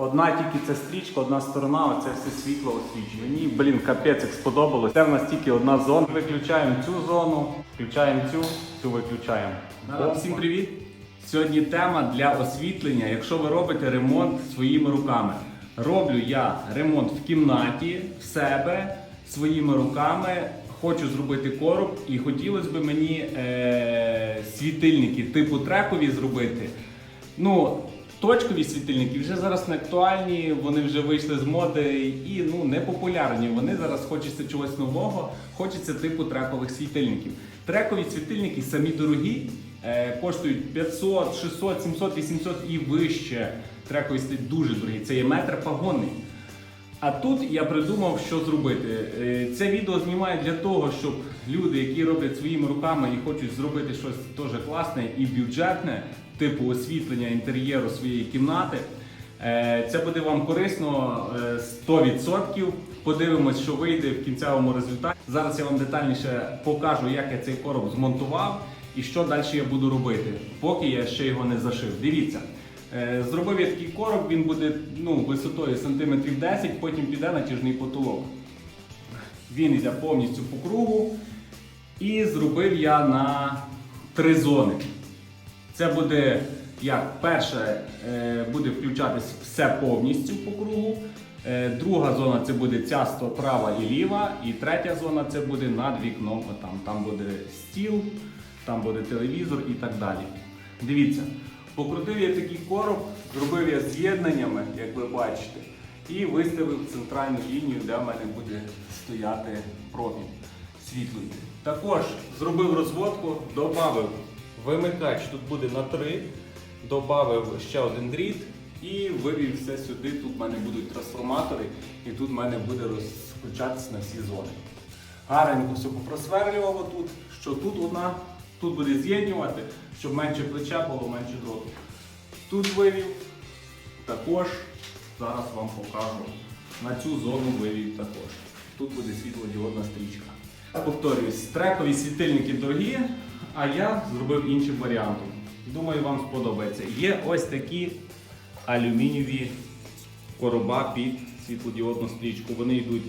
Одна тільки ця стрічка, одна сторона, оце все світло освічує. Мені, блін, капець як сподобалось. Це в нас тільки одна зона. Виключаємо цю зону, включаємо цю, цю виключаємо. Всім привіт! Сьогодні тема для освітлення, якщо ви робите ремонт своїми руками. Роблю я ремонт в кімнаті, в себе, своїми руками. Хочу зробити короб і хотілося б мені е- світильники типу трекові зробити. Ну, точкові світильники вже зараз не актуальні, вони вже вийшли з моди і ну, не популярні. Вони зараз хочеться чогось нового, хочеться типу трекових світильників. Трекові світильники самі дорогі, е, коштують 500, 600, 700, 800 і вище. Трекові світильники дуже дорогі. Це є метр пагонний. А тут я придумав, що зробити. Е, Це відео знімаю для того, щоб люди, які роблять своїми руками і хочуть зробити щось теж класне і бюджетне, типу освітлення інтер'єру своєї кімнати. е, Це буде вам корисно е, 100%. Подивимось, що вийде в кінцевому результаті. Зараз я вам детальніше покажу, як я цей короб змонтував і що далі я буду робити, поки я ще його не зашив. Дивіться. Е, Зробив я такий короб, він буде ну, висотою сантиметрів 10, потім піде натяжний потолок. Він йде повністю по кругу. І зробив я на три зони. Це буде як перше е, буде включатись все повністю по кругу. Е, Друга зона це буде ця права і ліва. І третя зона це буде над вікном. Отам. Там буде стіл, там буде телевізор і так далі. Дивіться, покрутив я такий короб, зробив я з'єднаннями, як ви бачите, і виставив центральну лінію, де в мене буде стояти промінь світлий. Також зробив розводку, додав вимикач, тут буде на 3, додав ще один дріт і вивів все сюди. Тут в мене будуть трансформатори, і тут в мене буде розключатися на всі зони. Гарненько все попросверлював отут, що тут одна, тут буде з'єднювати, щоб менше плеча було, менше дроту. Тут вивів, також зараз вам покажу. На цю зону вивів також. Тут буде світлодіодна стрічка. Повторююсь, трекові світильники дорогі, а я зробив іншим варіантом. Думаю, вам сподобається. Є ось такі алюмінієві короба під світлодіодну стрічку. Вони йдуть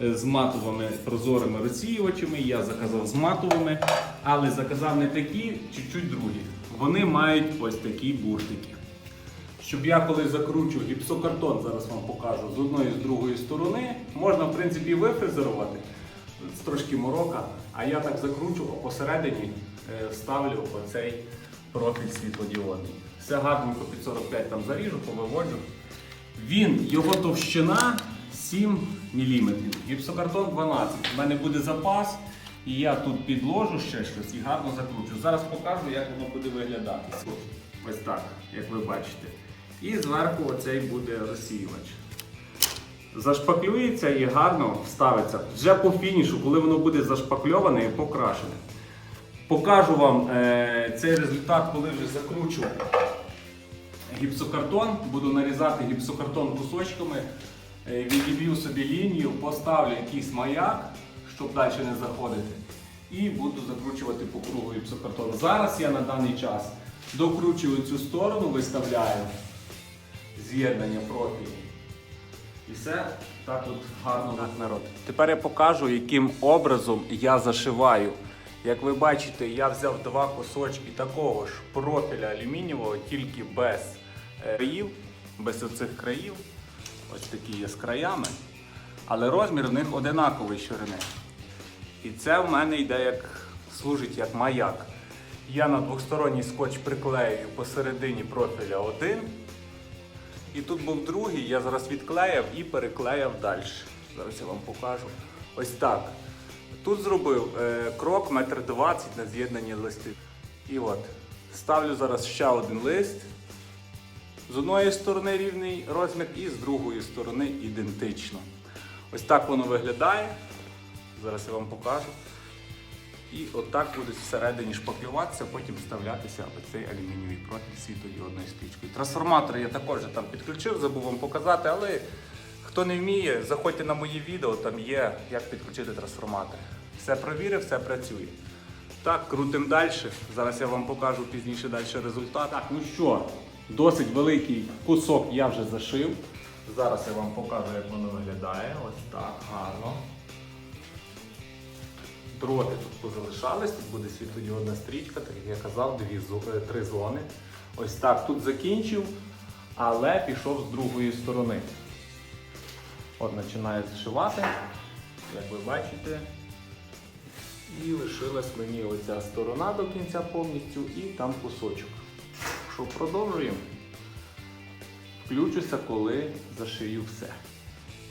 з матовими прозорими розсіювачами. Я заказав з матовими, але заказав не такі, чуть-чуть другі. Вони мають ось такі буртики. Щоб я коли закручу гіпсокартон, зараз вам покажу з одної з другої сторони, можна в принципі вифрезерувати з трошки морока, а я так закручу, а посередині е, ставлю оцей профіль світлодіодний. Все гарненько під 45 там заріжу, повиводжу. Він, його товщина 7 мм. Гіпсокартон 12. У мене буде запас, і я тут підложу ще щось і гарно закручу. Зараз покажу, як воно буде виглядати. Ось так, як ви бачите. І зверху оцей буде розсіювач. Зашпаклюється і гарно вставиться. Вже по фінішу, коли воно буде зашпакльоване і покрашене. Покажу вам е, цей результат, коли вже закручу гіпсокартон. Буду нарізати гіпсокартон кусочками, відіб'ю собі лінію, поставлю якийсь маяк, щоб далі не заходити. І буду закручувати по кругу гіпсокартон. Зараз я на даний час докручую цю сторону, виставляю з'єднання профілю. І все так от гарно так, народ. Тепер я покажу, яким образом я зашиваю. Як ви бачите, я взяв два кусочки такого ж профіля алюмінієвого, тільки без е, країв, без оцих країв. Ось такі є з краями. Але розмір в них одинаковий ширини. І це в мене йде як служить як маяк. Я на двосторонній скотч приклеюю посередині профіля один. І тут був другий, я зараз відклеяв і переклеяв далі. Зараз я вам покажу. Ось так. Тут зробив е, крок метр двадцять на з'єднанні листів. І от, ставлю зараз ще один лист. З одної сторони рівний розмір і з другої сторони ідентично. Ось так воно виглядає. Зараз я вам покажу. І отак будуть всередині шпаклюватися, потім вставлятися оцей алюмінієвий профіль світодіодною стрічкою. Трансформатор я також там підключив, забув вам показати, але хто не вміє, заходьте на мої відео, там є як підключити трансформатор. Все провірив, все працює. Так, крутимо далі. Зараз я вам покажу пізніше далі результат. Так, ну що, Досить великий кусок я вже зашив. Зараз я вам покажу, як воно виглядає. Ось так, гарно. Дроти тут позалишались, тут буде світлодіодна стрічка, так як я казав, дві, е, три зони. Ось так тут закінчив, але пішов з другої сторони. От починає зшивати, як ви бачите. І лишилась мені оця сторона до кінця повністю і там кусочок. Що продовжуємо? Включуся, коли зашию все.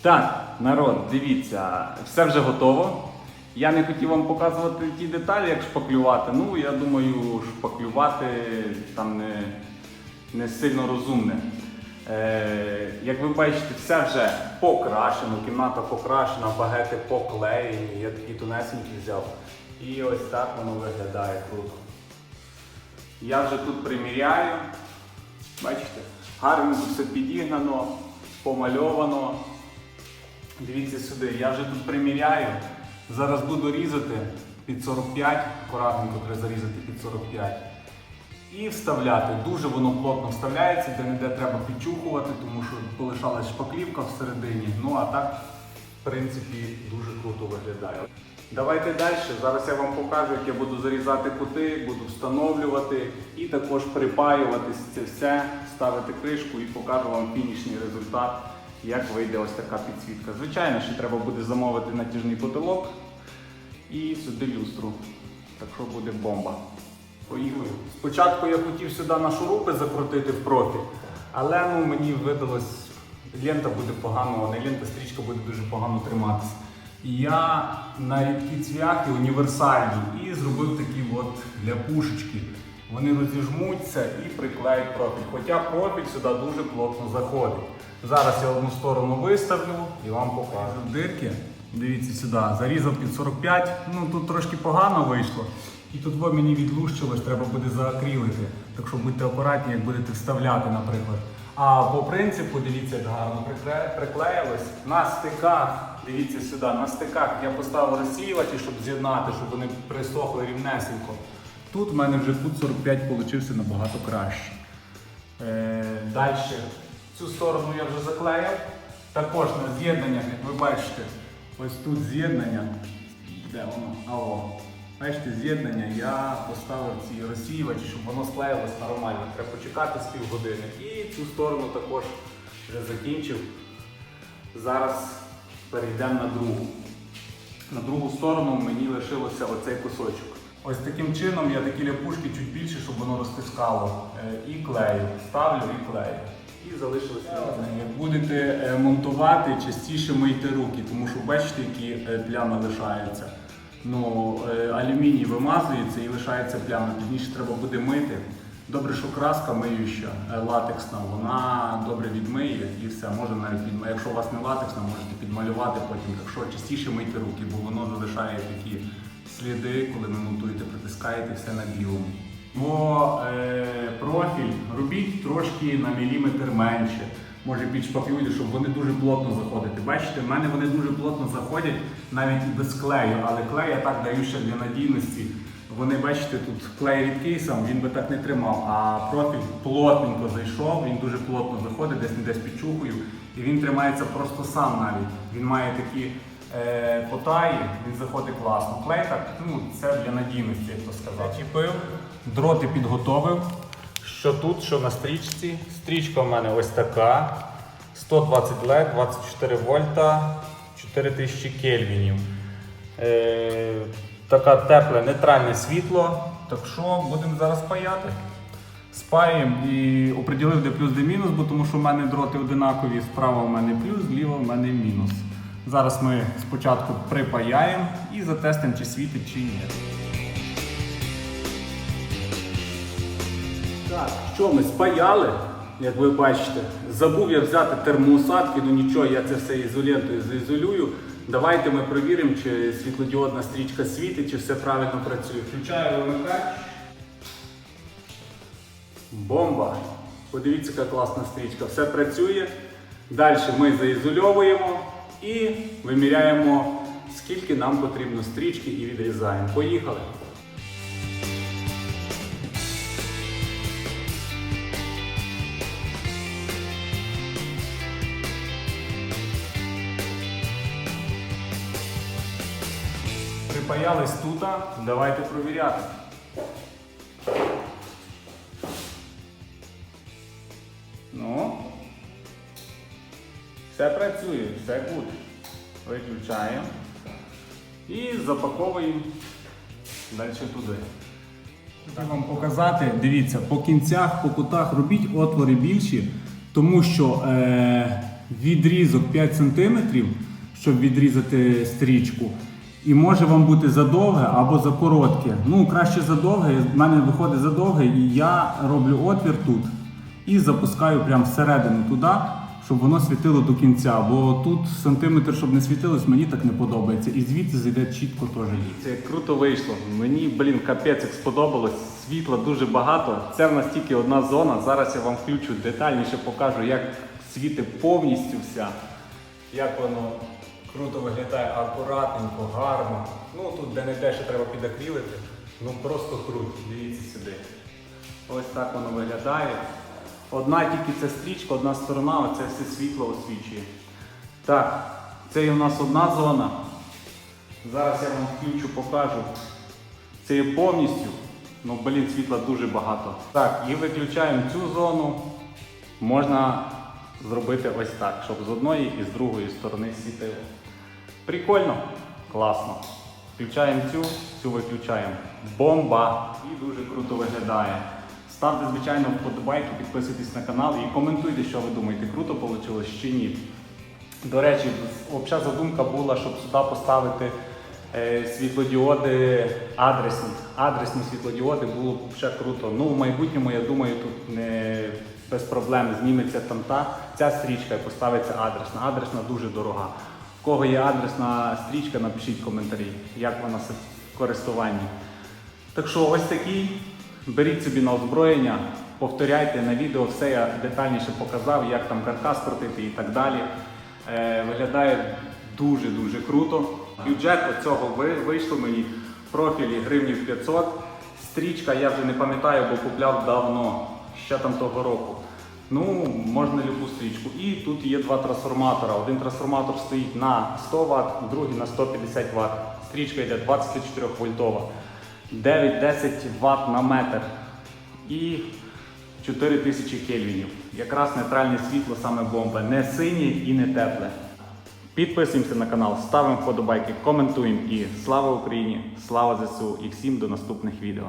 Так, народ, дивіться, все вже готово. Я не хотів вам показувати ті деталі, як шпаклювати. Ну, я думаю, шпаклювати там не, не сильно розумне. Е, як ви бачите, все вже покрашено, кімната покрашена, багети поклеєні, я такі тонесенькі взяв. І ось так воно виглядає круто. Я вже тут приміряю. Бачите, гарно все підігнано, помальовано. Дивіться сюди, я вже тут приміряю. Зараз буду різати під 45, акуратненько треба зарізати під 45. І вставляти. Дуже воно плотно вставляється, де не де треба підчухувати, тому що полишалась шпаклівка всередині. Ну а так, в принципі, дуже круто виглядає. Давайте далі. Зараз я вам покажу, як я буду зарізати кути, буду встановлювати і також припаювати це все, ставити кришку і покажу вам фінішний результат, як вийде ось така підсвітка. Звичайно, ще треба буде замовити натяжний потолок і сюди люстру. Так що буде бомба. Поїхали. Спочатку я хотів сюди на шурупи закрутити в профіль, але ну, мені видалось, лента буде погано, не лента, стрічка буде дуже погано триматися. Я на рідкі цвяхи універсальні і зробив такі от для пушечки. Вони розіжмуться і приклеють профіль. Хоча профіль сюди дуже плотно заходить. Зараз я одну сторону виставлю і вам покажу. Дирки, дивіться сюди, зарізав під 45, ну тут трошки погано вийшло. І тут во мені відлущилось, треба буде заакрілити. Так що будьте акуратні, як будете вставляти, наприклад. А по принципу, дивіться, як гарно приклеїлось. На стиках, дивіться сюди, на стиках я поставив розсіювачі, щоб з'єднати, щоб вони присохли рівнесенько. Тут в мене вже кут 45 получився набагато краще. Е, Далі цю сторону я вже заклеїв. Також на з'єднаннях, як ви бачите, ось тут з'єднання. Де воно? А о. Бачите, з'єднання я поставив ці розсіювачі, щоб воно склеїлось нормально. Треба почекати з півгодини. І цю сторону також вже закінчив. Зараз перейдемо на другу. На другу сторону мені лишилося оцей кусочок. Ось таким чином я такі ляпушки чуть більше, щоб воно розтискало. Е, І клею. Ставлю і клею. І залишилося. Як будете е, монтувати, частіше мийте руки, тому що бачите, які е, плями лишаються. Ну, е, алюміній вимазується і лишається пляма. Пізніше треба буде мити. Добре, що краска миюча, е, латексна, вона добре відмиє і все, може навіть підмає. Якщо у вас не латексна, можете підмалювати потім. Так що частіше мийте руки, бо воно залишає такі сліди, коли ви монтуєте, притискаєте все на білому. Бо е, профіль робіть трошки на міліметр менше. Може під шпаклювання, щоб вони дуже плотно заходити. Бачите, в мене вони дуже плотно заходять навіть без клею, але клей я так даю ще для надійності. Вони, бачите, тут клей рідкий сам, він би так не тримав, а профіль плотненько зайшов, він дуже плотно заходить, десь не десь підчухую, і він тримається просто сам навіть. Він має такі е, потаї, він заходить класно. Клей так, ну це для надійності, як то сказати. Чіпив, дроти підготовив. Що тут, що на стрічці. Стрічка в мене ось така. 120 LED, 24 вольта, 4000 кельвінів. Е, така тепле нейтральне світло. Так що будемо зараз паяти. Спаємо і оприділив, де плюс, де мінус, бо тому що в мене дроти одинакові. Справа в мене плюс, зліва в мене мінус. Зараз ми спочатку припаяємо і затестимо, чи світить, чи ні. Так, що ми спаяли, як ви бачите. Забув я взяти термоусадки, ну нічого, я це все ізолентою заізолюю. Давайте ми перевіримо, чи світлодіодна стрічка світить, чи все правильно працює. Включаю вимикач. Бомба! Подивіться, яка класна стрічка. Все працює. Далі ми заізольовуємо і виміряємо, скільки нам потрібно стрічки і відрізаємо. Поїхали! Припаялись тут, давайте провіряти. Ну, все працює, все гуд. Виключаємо і запаковуємо далі туди. Хочу вам показати, дивіться, по кінцях, по кутах робіть отвори більші, тому що е, відрізок 5 см, щоб відрізати стрічку, і може вам бути задовге або за коротке. Ну, краще задовге, в мене виходить задовге, і я роблю отвір тут і запускаю прямо всередину туди, щоб воно світило до кінця. Бо тут сантиметр, щоб не світилось, мені так не подобається. І звідси зайде чітко теж. Це круто вийшло. Мені, блін, капець як сподобалось. Світла дуже багато. Це в нас тільки одна зона. Зараз я вам включу детальніше, покажу, як світить повністю вся. Як воно круто виглядає, акуратненько, гарно. Ну тут де не де ще треба підакрілити. Ну просто круто. Дивіться сюди. Ось так воно виглядає. Одна тільки ця стрічка, одна сторона, оце все світло освічує. Так, це є у нас одна зона. Зараз я вам включу, покажу. Це є повністю. Ну, блін, світла дуже багато. Так, і виключаємо цю зону. Можна зробити ось так, щоб з одної і з другої сторони світило. Прикольно, класно. Включаємо цю, цю виключаємо. Бомба! І дуже круто виглядає. Ставте, звичайно, вподобайки, підписуйтесь на канал і коментуйте, що ви думаєте, круто вийшло чи ні. До речі, взагалі задумка була, щоб сюди поставити е, світлодіоди адресні. Адресні світлодіоди було б ще круто. Ну, в майбутньому, я думаю, тут не без проблем зніметься там та ця стрічка і поставиться адресна. Адресна дуже дорога. В кого є адресна стрічка, напишіть коментарі, як вона в користуванні. Так що ось такий. Беріть собі на озброєння, повторяйте на відео, все я детальніше показав, як там каркас крутити і так далі. Е, виглядає дуже-дуже круто. Бюджет оцього ви- вийшло мені профілі гривнів 500. Стрічка я вже не пам'ятаю, бо купляв давно, ще там того року. Ну, можна любу стрічку. І тут є два трансформатора. Один трансформатор стоїть на 100 Вт, другий на 150 Вт. Стрічка йде 24 вольтова. 9-10 Вт на метр і 4000 кельвінів. Якраз нейтральне світло саме бомба. Не синє і не тепле. Підписуємося на канал, ставимо вподобайки, коментуємо і слава Україні, слава ЗСУ і всім до наступних відео.